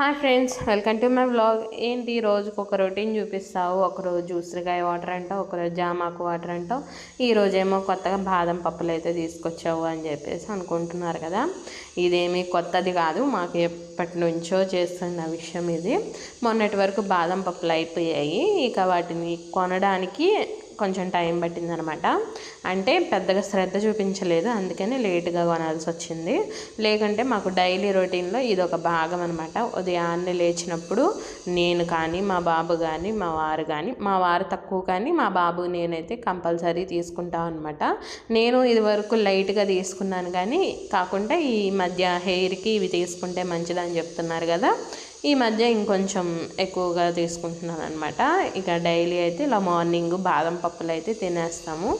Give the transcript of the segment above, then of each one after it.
Hi friends welcome to my vlog. ఏంటి రోజుకు ఒక రొటీన్ చూపిస్తావు? ఒకరోజు ఉసిరికాయ వాటర్ అంటావు ఒకరోజు జామాకు వాటర్ అంటావు. ఈరోజేమో కొత్తగా బాదం పప్పులు అయితే తీసుకొచ్చావు అని చెప్పేసి అనుకుంటున్నారు కదా. ఇదేమీ కొత్తది కాదు మాకు ఎప్పటి నుంచో చేస్తున్న విషయం ఇది. మొన్నటి వరకు బాదం పప్పులు అయిపోయాయి. ఇక వాటిని కొనడానికి కొంచెం టైం పట్టిందనమాట. అంటే పెద్దగా శ్రద్ధ చూపించలేదు. అందుకని లేటుగా కొనాల్సి వచ్చింది. లేకంటే మాకు డైలీ రొటీన్లో ఇది ఒక భాగం అనమాట ఉదయాన్నే లేచినప్పుడు నేను కానీ మా బాబు కానీ మా వారు కానీ మా వారు తక్కువ కానీ మా బాబు నేనైతే కంపల్సరీ తీసుకుంటాం అనమాట నేను ఇది వరకు లైట్గా తీసుకున్నాను కానీ కాకుండా ఈ మధ్య హెయిర్కి ఇవి తీసుకుంటే మంచిదని చెప్తున్నారు కదా ఈ మధ్య ఇంకొంచెం ఎక్కువగా తీసుకుంటున్నాను అనమాట ఇక డైలీ అయితే ఇలా మార్నింగ్ బాదం పప్పులు అయితే తినేస్తాము.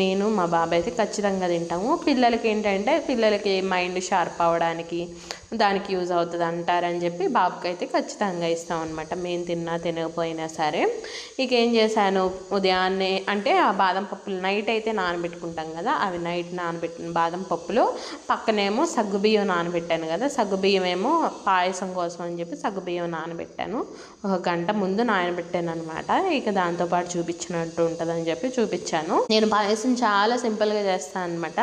నేను మా బాబాయ్ అయితే ఖచ్చితంగా తింటాము. పిల్లలకి ఏంటంటే పిల్లలకి మైండ్ షార్ప్ అవ్వడానికి దానికి యూజ్ అవుతుంది అంటారని చెప్పి బాబుకి అయితే ఖచ్చితంగా ఇస్తాం అనమాట మేము తిన్నా తినకపోయినా సరే. ఇక ఏం చేశాను? ఉదయాన్నే అంటే ఆ బాదం పప్పులు నైట్ అయితే నానబెట్టుకుంటాం కదా అవి నైట్ నానబెట్టిన బాదం పప్పులు. పక్కనేమో సగ్గుబియ్యం నానబెట్టాను కదా సగ్గుబియ్యం ఏమో పాయసం కోసం అని చెప్పి సగ్గుబియ్యం నానబెట్టాను. ఒక గంట ముందు నానబెట్టాను అనమాట ఇక దాంతోపాటు చూపించినట్టు ఉంటుందని చెప్పి చూపించాను. నేను పాయసం చాలా సింపుల్గా చేస్తాను అనమాట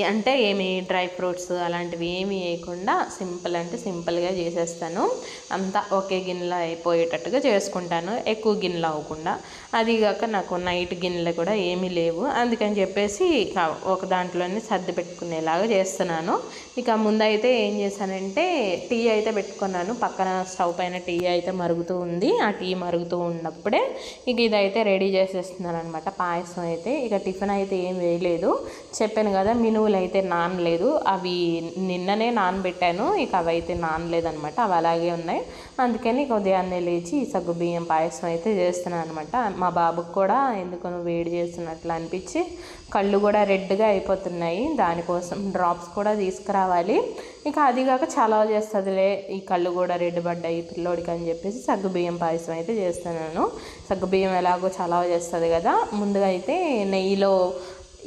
అంటే ఏమి డ్రై ఫ్రూట్స్ అలాంటివి ఏమి వేయకుండా సింపుల్ అంటే సింపుల్గా చేసేస్తాను. అంతా ఒకే గిన్నెలో అయిపోయేటట్టుగా చేసుకుంటాను. ఎక్కువ గిన్నెలు అవ్వకుండా. అది కాక నాకు నైట్ గిన్నెలు కూడా ఏమీ లేవు. అందుకని చెప్పేసి ఒక దాంట్లోనే సర్ది పెట్టుకునేలాగా చేస్తున్నాను. ఇక ముందైతే ఏం చేశానంటే టీ అయితే పెట్టుకున్నాను. పక్కన స్టవ్ పైన టీ అయితే మరుగుతూ ఉంది. ఆ టీ మరుగుతూ ఉన్నప్పుడే ఇక ఇదైతే రెడీ చేసేస్తున్నాను అనమాట పాయసం అయితే. ఇక టిఫిన్ అయితే ఏం వేయలేదు. చెప్పాను కదా మినువులు అయితే నానలేదు. అవి నిన్ననే నానబెట్టాను. ఇక అవి అయితే నానలేదనమాట అవి అలాగే ఉన్నాయి. అందుకని ఉదయాన్నే లేచి సగ్గు బియ్యం పాయసం అయితే చేస్తున్నాను అనమాట మా బాబుకు కూడా ఎందుకు వేడి చేస్తున్నట్లు అనిపించి కళ్ళు కూడా రెడ్గా అయిపోతున్నాయి. దానికోసం డ్రాప్స్ కూడా తీసుకురావాలి. ఇక అది కాక చాలా చేస్తుందిలే. ఈ కళ్ళు కూడా రెడ్ పడ్డాయి. పిల్లోడికి అని చెప్పేసి సగ్గుబియ్యం పాయసం అయితే చేస్తున్నాను. సగ్గుబియ్యం ఎలాగో చాలా చేస్తుంది కదా. ముందుగా అయితే నెయ్యిలో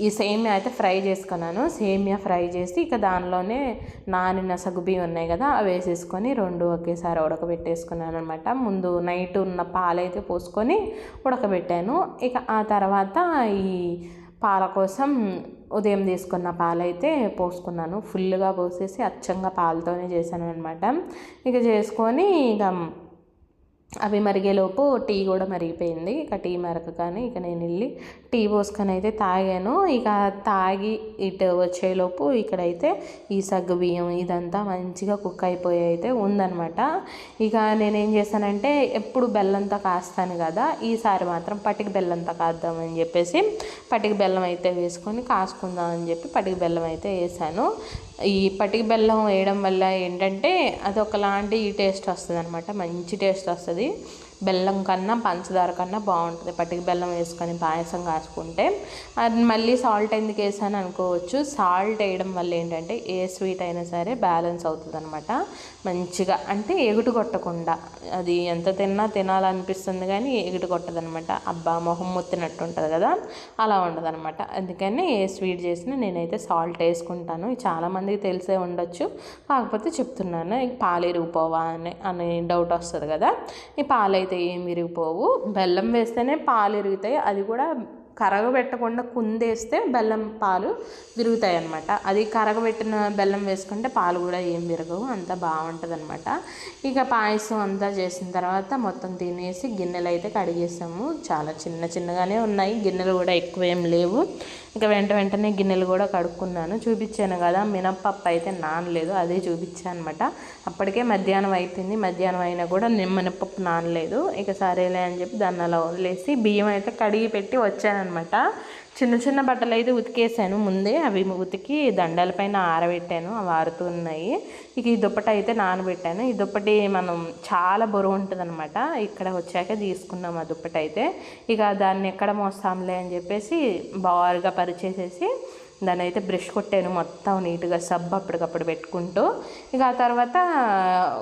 ఈ సేమియా అయితే ఫ్రై చేసుకున్నాను. సేమియా ఫ్రై చేసి ఇక దానిలోనే నానిన సగుబి ఉన్నాయి కదా అవి వేసేసుకొని రెండు ఒకేసారి ఉడకబెట్టేసుకున్నాను అనమాట ముందు నైట్ ఉన్న పాలైతే పోసుకొని ఉడకబెట్టాను. ఇక ఆ తర్వాత ఈ పాల కోసం ఉదయం తీసుకున్న పాలైతే పోసుకున్నాను. ఫుల్గా పోసేసి అచ్చంగా పాలతోనే చేశాను అనమాట ఇక చేసుకొని ఇక అవి మరిగేలోపు టీ కూడా మరిగిపోయింది. ఇక టీ మరగగానే ఇక నేను వెళ్ళి టీ పోసుకొని అయితే తాగాను. ఇక తాగి ఇటు వచ్చేలోపు ఇక్కడైతే ఈ సగ్గు బియ్యం ఇదంతా మంచిగా కుక్ అయిపోయి అయితే ఉందనమాట ఇక నేనేం చేశానంటే ఎప్పుడు బెల్లంతో కాస్తాను కదా ఈసారి మాత్రం పటికి బెల్లంతో కాద్దామని చెప్పేసి పటికి బెల్లం అయితే వేసుకొని కాసుకుందాం అని చెప్పి పటికి బెల్లం అయితే వేసాను. ఈ పటిక బెల్లం వేయడం వల్ల ఏంటంటే అది ఒకలాంటి టేస్ట్ వస్తుంది అనమాట మంచి టేస్ట్ వస్తుంది. బెల్లం కన్నా పంచదార కన్నా బాగుంటుంది. పట్టిక బెల్లం వేసుకొని పాయసం కాసుకుంటే అది మళ్ళీ సాల్ట్ ఎందుకు వేసాను అనుకోవచ్చు. సాల్ట్ వేయడం వల్ల ఏంటంటే ఏ స్వీట్ అయినా సరే బ్యాలెన్స్ అవుతుంది అనమాట మంచిగా అంటే ఎగుటు కొట్టకుండా. అది ఎంత తిన్నా తినాలనిపిస్తుంది కానీ ఎగుటు కొట్టదనమాట అబ్బా మొహం మొత్తినట్టు ఉంటుంది కదా. అలా ఉండదు అనమాట అందుకని ఏ స్వీట్ చేసినా నేనైతే సాల్ట్ వేసుకుంటాను. చాలామందికి తెలిసే ఉండొచ్చు. కాకపోతే చెప్తున్నాను పాలు ఇరిగిపోవా అని అని డౌట్ వస్తుంది కదా. ఈ పాలు అయితే ఏం విరిగిపోవు బెల్లం వేస్తేనే పాలు ఇరుగుతాయి. అది కూడా కరగబెట్టకుండా కుందేస్తే బెల్లం పాలు విరుగుతాయి అనమాట అది కరగబెట్టిన బెల్లం వేసుకుంటే పాలు కూడా ఏం విరగవు. అంత బాగుంటుంది అనమాట ఇక పాయసం అంతా చేసిన తర్వాత మొత్తం తినేసి గిన్నెలు అయితే కడిగేసాము. చాలా చిన్న చిన్నగానే ఉన్నాయి. గిన్నెలు కూడా ఎక్కువ ఏం లేవు. ఇక వెంట వెంటనే గిన్నెలు కూడా కడుక్కున్నాను. చూపించాను కదా మినప్పప్పు అయితే నానలేదు అదే చూపించాను అనమాట అప్పటికే మధ్యాహ్నం అయిపోయింది. మధ్యాహ్నం అయినా కూడా మినప్పప్పు నానలేదు. ఇక సరేలే అని చెప్పి దాన్ని అలా వదిలేసి బియ్యం అయితే కడిగి పెట్టి వచ్చానమాట చిన్న చిన్న బట్టలు అయితే ఉతికేసాను. ముందే అవి ఉతికి దండలపైన ఆరబెట్టాను. అవి ఆరుతున్నాయి. ఇక ఈ దుప్పటి అయితే నానబెట్టాను. ఈ దుప్పటి మనం చాలా బరువు ఉంటుందన్నమాట. ఇక్కడ వచ్చాక తీసుకున్నాం ఆ దుప్పటి అయితే. ఇక దాన్ని ఎక్కడ మోస్తాంలే అని చెప్పేసి బారుగా పరిచేసేసి దాని అయితే బ్రష్ కొట్టాను మొత్తం నీట్గా సబ్బు అప్పటికప్పుడు పెట్టుకుంటూ. ఇక ఆ తర్వాత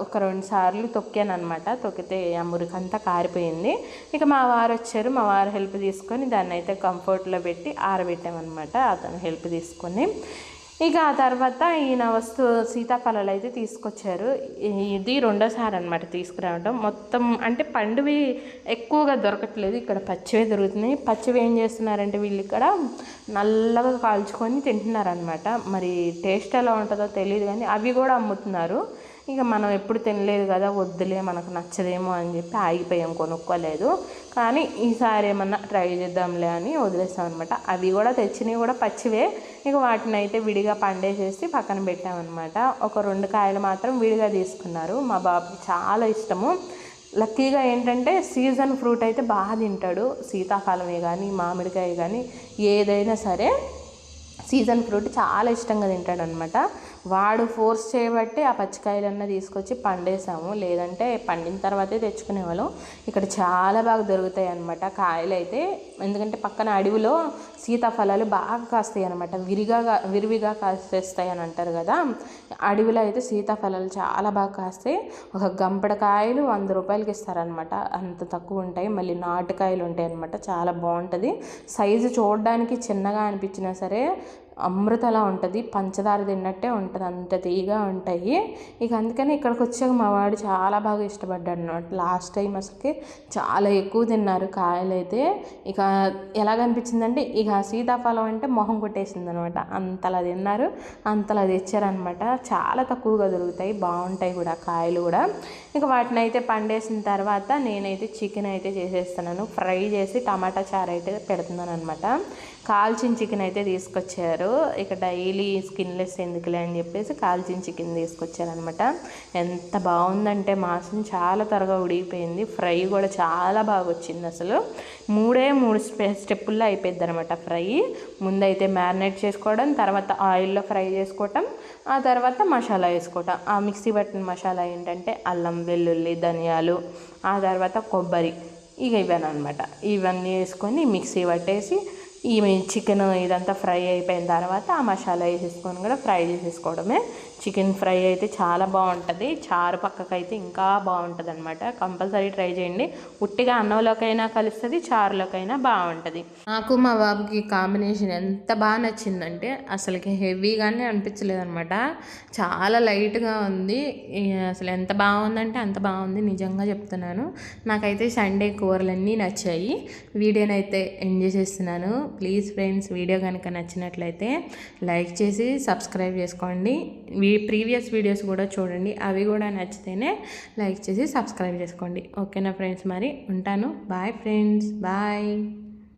ఒక రెండు సార్లు తొక్కాను అనమాట తొక్కితే ఆ మురికంతా కారిపోయింది. ఇక మా వారు వచ్చారు. మా వారు హెల్ప్ తీసుకొని దాన్ని అయితే కంఫర్ట్లో పెట్టి ఆరబెట్టామన్నమాట. అతను హెల్ప్ తీసుకొని. ఇక ఆ తర్వాత ఈయన వస్తు సీతాఫలాలు అయితే తీసుకొచ్చారు. ఇది రెండోసారి అనమాట తీసుకురావడం. మొత్తం అంటే పండువి ఎక్కువగా దొరకట్లేదు. ఇక్కడ పచ్చివే దొరుకుతున్నాయి. పచ్చివి ఏం చేస్తున్నారంటే వీళ్ళు ఇక్కడ నల్లగా కాల్చుకొని తింటున్నారనమాట మరి టేస్ట్ ఎలా ఉంటుందో తెలియదు కానీ అవి కూడా అమ్ముతున్నారు. ఇక మనం ఎప్పుడు తినలేదు కదా వద్దులే మనకు నచ్చదేమో అని చెప్పి ఆగిపోయాం కొనుక్కోలేదు. కానీ ఈసారి ఏమన్నా ట్రై చేద్దాంలే అని వదిలేస్తాం అనమాట అవి కూడా తెచ్చినవి కూడా పచ్చివే. ఇక వాటిని అయితే విడిగా పండేసేసి పక్కన పెట్టామన్నమాట ఒక రెండు కాయలు మాత్రం విడిగా తీసుకున్నారు. మా బాబుకి చాలా ఇష్టము. లక్కీగా ఏంటంటే సీజన్ ఫ్రూట్ అయితే బాగా తింటాడు. సీతాఫలమే కానీ మామిడికాయ కానీ ఏదైనా సరే. సీజన్ ఫ్రూట్ చాలా ఇష్టంగా తింటాడనమాట. వాడు ఫోర్స్ చేయబట్టి ఆ పచ్చికాయలన్నీ తీసుకొచ్చి పండేసాము. లేదంటే పండిన తర్వాతే తెచ్చుకునేవాళ్ళం. ఇక్కడ చాలా బాగా దొరుకుతాయి అనమాట కాయలు అయితే ఎందుకంటే పక్కన అడవిలో సీతాఫలాలు బాగా కాస్తాయి అనమాట విరిగా విరివిగా కాసేస్తాయి అని అంటారు కదా. అడవిలో అయితే సీతాఫలాలు చాలా బాగా కాస్తాయి. ఒక గంపడ కాయలు వంద రూపాయలకి ఇస్తారనమాట. అంత తక్కువ ఉంటాయి. మళ్ళీ నాటుకాయలు ఉంటాయి అనమాట చాలా బాగుంటుంది. సైజు చూడడానికి చిన్నగా అనిపించినా సరే అమృతలా ఉంటుంది పంచదార తిన్నట్టే ఉంటుంది అంత తీగా ఉంటాయి. ఇక అందుకని ఇక్కడికి వచ్చాక మా వాడు చాలా బాగా ఇష్టపడ్డాడు అనమాట లాస్ట్ టైం అసలుకి చాలా ఎక్కువ తిన్నారు కాయలు అయితే ఇక ఎలాగనిపించిందంటే ఇక సీతాఫలం అంటే మొహం కొట్టేసింది అనమాట అంతలా తిన్నారు అంతలా తెచ్చారనమాట చాలా తక్కువగా దొరుకుతాయి బాగుంటాయి కూడా కాయలు కూడా. ఇక వాటిని అయితే పండేసిన తర్వాత నేనైతే చికెన్ అయితే చేసేస్తున్నాను. ఫ్రై చేసి టమాటా చారు అయితే పెడుతున్నాను అనమాట కాల్చిన చికెన్ అయితే తీసుకొచ్చారు. ఇక డైలీ స్కిన్లెస్ ఎందుకులే అని చెప్పేసి కాల్చిన చికెన్ తీసుకొచ్చారనమాట ఎంత బాగుందంటే మాసం చాలా త్వరగా ఉడిగిపోయింది ఫ్రై కూడా చాలా బాగా వచ్చింది అసలు. మూడే మూడు స్టె స్టెప్పుల్లో అయిపోయింది అనమాట ఫ్రై. ముందైతే మ్యారినేట్ చేసుకోవడం తర్వాత ఆయిల్లో ఫ్రై చేసుకోవటం ఆ తర్వాత మసాలా వేసుకోవటం. ఆ మిక్సీ పట్టిన మసాలా ఏంటంటే అల్లం వెల్లుల్లి ధనియాలు ఆ తర్వాత కొబ్బరి. ఇక ఇవన్నమాట ఇవన్నీ వేసుకొని మిక్సీ పట్టేసి ఈ చికెన్ ఇదంతా ఫ్రై అయిపోయిన తర్వాత ఆ మసాలా వేసేసుకొని కూడా ఫ్రై చేసేసుకోవడమే. చికెన్ ఫ్రై అయితే చాలా బాగుంటుంది. చారు పక్కకైతే ఇంకా బాగుంటుంది అనమాట కంపల్సరీ ట్రై చేయండి. ఉట్టిగా అన్నంలోకైనా కలుస్తుంది చారులోకైనా బాగుంటుంది. నాకు మా బాబుకి కాంబినేషన్ ఎంత బాగా నచ్చిందంటే అసలుకి హెవీగానే అనిపించలేదు అనమాట చాలా లైట్గా ఉంది. అసలు ఎంత బాగుందంటే అంత బాగుంది. నిజంగా చెప్తున్నాను. నాకైతే సండే కూరలన్నీ నచ్చాయి. వీడియోనైతే ఎంజాయ్ చేస్తున్నాను. ప్లీజ్ ఫ్రెండ్స్ వీడియో కనుక నచ్చినట్లయితే లైక్ చేసి సబ్స్క్రైబ్ చేసుకోండి. ప్రీవియస్ వీడియోస్ కూడా చూడండి. అవి కూడా నచ్చితేనే లైక్ చేసి సబ్స్క్రైబ్ చేసుకోండి. ఓకేనా ఫ్రెండ్స్ మరి? ఉంటాను. Bye friends. బాయ్.